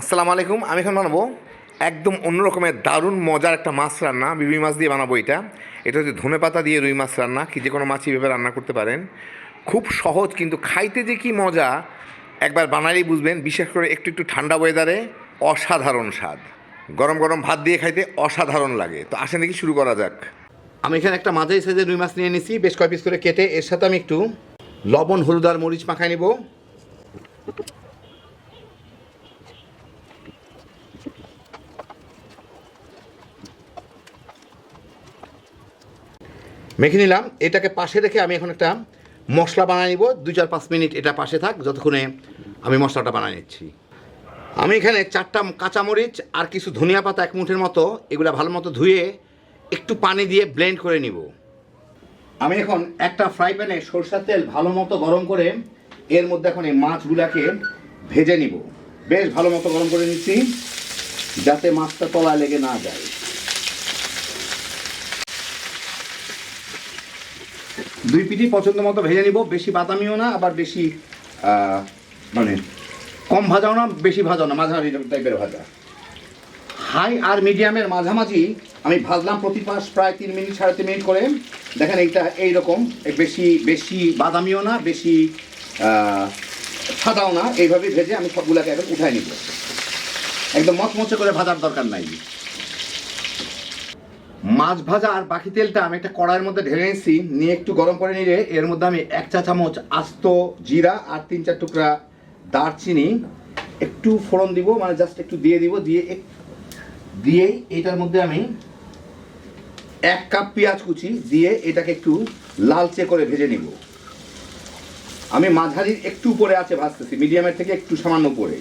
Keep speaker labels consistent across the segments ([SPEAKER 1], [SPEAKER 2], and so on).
[SPEAKER 1] আসসালামু আলাইকুম, আমি এখন বানাবো একদম অন্য রকমের দারুণ মজার একটা মাছ রান্না, বিবি মাছ দিয়ে বানাবো এটা। এটা হচ্ছে ধনে পাতা দিয়ে রুই মাছ রান্না, কি যে কোনো মাছই ভেবে রান্না করতে পারেন। খুব সহজ কিন্তু খাইতে যে কি মজা, একবার বানালেই বুঝবেন, বিশেষ করে একটু একটু ঠান্ডা ওয়েদারে অসাধারণ স্বাদ। গরম গরম ভাত দিয়ে খাইতে অসাধারণ লাগে। তো আসেন দেখি শুরু করা যাক। আমি এখানে একটা মাঝারি সাইজের রুই মাছ নিয়ে নিছি বেশ কয় পিস করে কেটে, এর সাথে আমি একটু লবণ, হলুদ আর মরিচ মাখাই নিব। মেখে নিলাম। এটাকে পাশে রেখে আমি এখন একটা মশলা বানিয়ে নিব। দুই চার পাঁচ মিনিট এটা পাশে থাক, যতক্ষণে আমি মশলাটা বানিয়ে নিচ্ছি। আমি এখানে চারটা কাঁচামরিচ আর কিছু ধনিয়া পাতা এক মুঠের মতো এগুলো ভালো মতো ধুয়ে একটু পানি দিয়ে ব্লেন্ড করে নিব। আমি এখন একটা ফ্রাই প্যানে সরষার তেল ভালো মতো গরম করে এর মধ্যে এখন এই মাছগুলাকে ভেজে নিব। বেশ ভালো মতো গরম করে নিচ্ছি, যাতে মাছটা তলায় লেগে না যায়। দুই পিঠি পছন্দ মতো ভেজে নিব। বেশি বাদামিও না, আবার বেশি মানে কম ভাজাও না, বেশি ভাজাও না মাঝামাঝি টাইপের ভাজা। হাই আর মিডিয়ামের মাঝামাঝি আমি ভাজলাম প্রতি পাশ প্রায় তিন মিনিট, সাড়ে তিন মিনিট করে। দেখেন এইটা এইরকম বেশি বেশি বাদামিও না, বেশি সাদাও না। এইভাবে ভেজে আমি সবগুলোকে এখন উঠাই নিব। একদম মচমচে করে ভাজার দরকার নাই। মাছ ভাজা আর বাকি তেলটা আমি একটা কড়াইয়ের মধ্যে ঢেলে নিয়েছি। নিয়ে একটু গরম করে নিলে এর মধ্যে আমি এক চা চামচ আস্ত জিরা আর তিন চার টুকরা দারচিনি একটু ফোড়ন দিব মানে জাস্ট একটু দিয়ে দিব, দিয়ে দিয়েই এটার মধ্যে আমি এক কাপ পেঁয়াজ কুচি দিয়ে এটাকে একটু লালচে করে ভেজে নিব। আমি মাঝারির একটু উপরে আছে ভাজতেছি, মিডিয়ামের থেকে একটু সামান্য উপরে।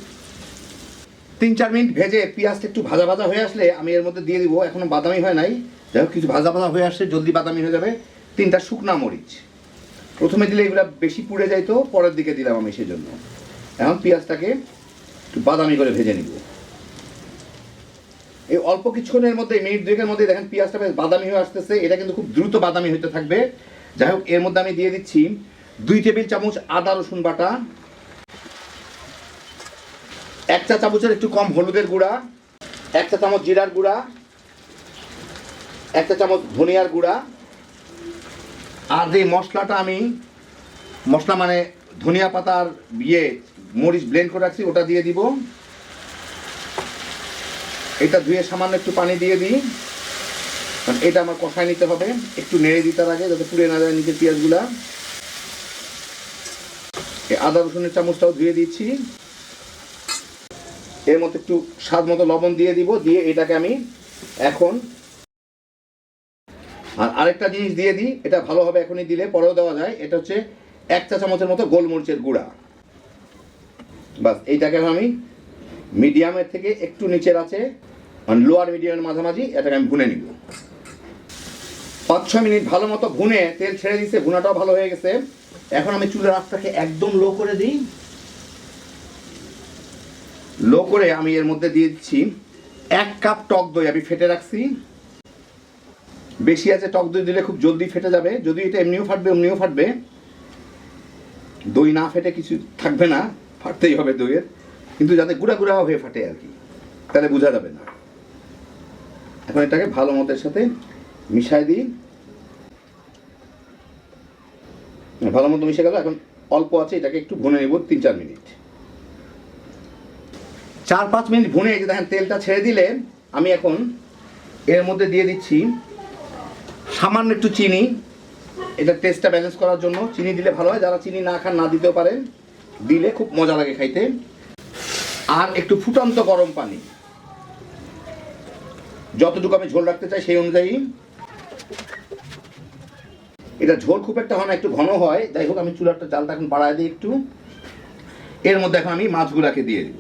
[SPEAKER 1] তিন চার মিনিট ভেজে পেঁয়াজটা একটু ভাজা ভাজা হয়ে আসলে আমি এর মধ্যে দিয়ে দিব, এখনও বাদামি হয় নাই। যাই হোক, কিছু ভাজা ভাজা হয়ে আসলে জলদি বাদামি হয়ে যাবে। তিনটা শুকনা মরিচ। প্রথমে দিলে এগুলো বেশি পুড়ে যাইতো, পরের দিকে দিলাম আমি সেজন্য। এখন পেঁয়াজটাকে একটু বাদামি করে ভেজে নিব। এই অল্প কিছুক্ষণের মধ্যে মিনিট দুয়েকের মধ্যে দেখেন পেঁয়াজটা বেশ বাদামি হয়ে আসতেছে। এটা কিন্তু খুব দ্রুত বাদামি হতে থাকবে। যাই হোক, এর মধ্যে আমি দিয়ে দিচ্ছি দুই টেবিল চামচ আদা রসুন বাটা এক চা চামচের একটু কম হলুদের গুঁড়া, এক চা চামচ জিরার গুঁড়া, এক চা চামচ ধনিয়ার গুঁড়া। আর যে মশলাটা আমি, মশলা মানে ধনিয়া পাতার ইয়ে মরিচ ব্লেন্ড করে রাখছি, ওটা দিয়ে দিব। এটা ধুয়ে সামান্য একটু পানি দিয়ে দিই, কারণ এটা আমার কষায় নিতে হবে। একটু নেড়ে দিতে আগে, যাতে পুড়ে না যায় নিচের পেঁয়াজগুলা। আদা রসুনের চামচটাও ধুয়ে দিচ্ছি। এর মধ্যে একটু স্বাদ মতো লবণ দিয়ে দিব, দিয়ে এটাকে আমি এখন আর আরেকটা জিনিস দিয়ে দিই, এটা ভালোভাবে এখনই দিলে পরেও দেওয়া যায়, এটা হচ্ছে এক চা চামচের মতো গোলমরিচের গুঁড়া। বাস, এইটাকে আমি মিডিয়ামের থেকে একটু নিচের আছে মানে লোয়ার মিডিয়ামের মাঝামাঝি, এটাকে আমি ভুনে নিব। পাঁচ ছ মিনিট ভালো মতো ভুনে তেল ছেড়ে দিচ্ছে ভুনাটাও ভালো হয়ে গেছে। এখন আমি চুলের আঁচটাকে একদম লো করে দিই। লো করে আমি এর মধ্যে দিয়ে দিচ্ছি এক কাপ টক দই আমি ফেটে রাখছি। বেশি আছে টক দই দিলে খুব জলদি ফেটে যাবে। যদি এটা এমনিও ফাটবে এমনিও ফাটবে। দই না ফেটে কিছু থাকবে না, ফাটতেই হবে দইয়ের। কিন্তু যাতে গুঁড়া গুঁড়া হয়ে ফাটে আর কি, তাহলে বোঝা যাবে না। এখন এটাকে ভালো মতের সাথে মিশাই দিই। ভালো মতো মিশে গেল, এখন অল্প আছে, এটাকে একটু ভুনে নেব তিন চার মিনিট। চার পাঁচ মিনিট ভুনে দেখেন তেলটা ছেড়ে দিলে আমি এখন এর মধ্যে দিয়ে দিচ্ছি সামান্য একটু চিনি। এটা টেস্টটা ব্যালেন্স করার জন্য। চিনি দিলে ভালো হয়। যারা চিনি না খান, না দিতেও পারেন। দিলে খুব মজা লাগে খাইতে। আর একটু ফুটন্ত গরম পানি। যতটুকু আমি ঝোল রাখতে চাই সেই অনুযায়ী। এটা ঝোল খুব একটা হয় না, একটু ঘন হয়। যাই হোক, আমি চুলারটা জালটা এখন বাড়ায় দিই একটু। এর মধ্যে এখন আমি মাছগুলাকে দিয়ে দিব।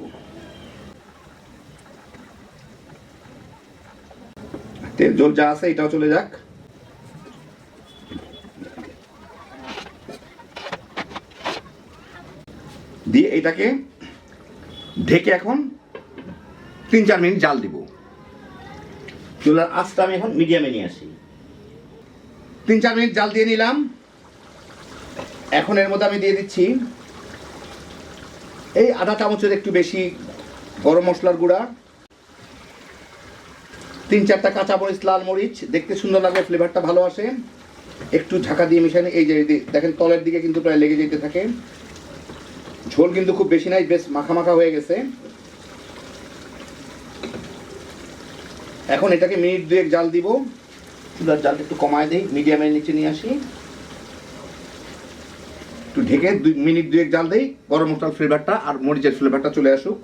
[SPEAKER 1] তেল জল যা আছে, এটাও চলে যাক। দিয়ে এটাকে ঢেকে এখন তিন চার মিনিট জাল দিব। চুলার আঁচটা আমি এখন মিডিয়ামে নিয়ে আসি। তিন চার মিনিট জাল দিয়ে নিলাম। এখন এর মধ্যে আমি দিয়ে দিচ্ছি এই আধা চামচের একটু বেশি গরম মশলার গুঁড়া। তিন চারটা কাঁচা মরিচ, লাল মরিচ, দেখতে সুন্দর লাগে ফ্লেভারটা ভালো আসে। একটু ঢাকা দিয়ে মিশানো এই যে দেখেন তলের দিকে কিন্তু প্রায় লেগে যেতে থাকে। ঝোল কিন্তু খুব বেশি নাই, বেশ মাখা হয়ে গেছে। এখন এটাকে মিনিট দুয়েক জাল দিব। চুলার জালটা একটু কমায় দিই, মিডিয়ামের নিচে নিয়ে আসি। একটু ঢেকে দুই, মিনিট দুয়েক জাল দিই, গরম মশলার ফ্লেভারটা আর মরিচের ফ্লেভারটা চলে আসুক।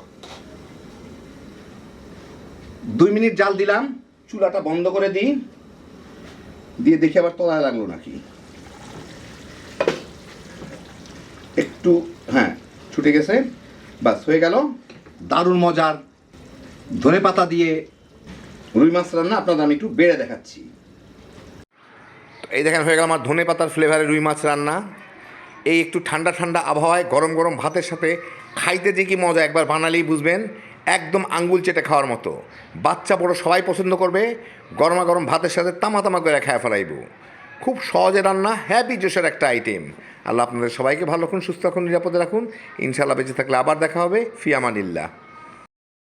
[SPEAKER 1] দুই মিনিট জাল দিলাম, চুলাটা বন্ধ করে দিই। দিয়ে দেখি আবার তলায় লাগল নাকি। একটু হ্যাঁ ছুটে গেছে। বাস, হয়ে গেল। দারুণ মজার ধনে পাতা দিয়ে রুই মাছ রান্না। আপনাদের আমি একটু বেড়ে দেখাচ্ছি। এই দেখেন, হয়ে গেল আমার ধনে পাতার ফ্লেভারে রুই মাছ রান্না। এই একটু ঠান্ডা ঠান্ডা আবহাওয়ায় গরম গরম ভাতের সাথে খাইতে যে কি মজা, একবার বানালেই বুঝবেন। একদম আঙ্গুল চেটে খাওয়ার মতো। বাচ্চা বড় সবাই পছন্দ করবে গরমা গরম ভাতের সাথে তামা তামা করে খায় ফেলাইব। খুব সহজে রান্না হ্যাপি জোশের একটা আইটেম আল্লাহ আপনাদের সবাইকে ভালো রাখুন, সুস্থ রাখুন, নিরাপদে রাখুন। ইনশাআল্লাহ বেঁচে থাকলে আবার দেখা হবে। ফিয়ামানিল্লাহ।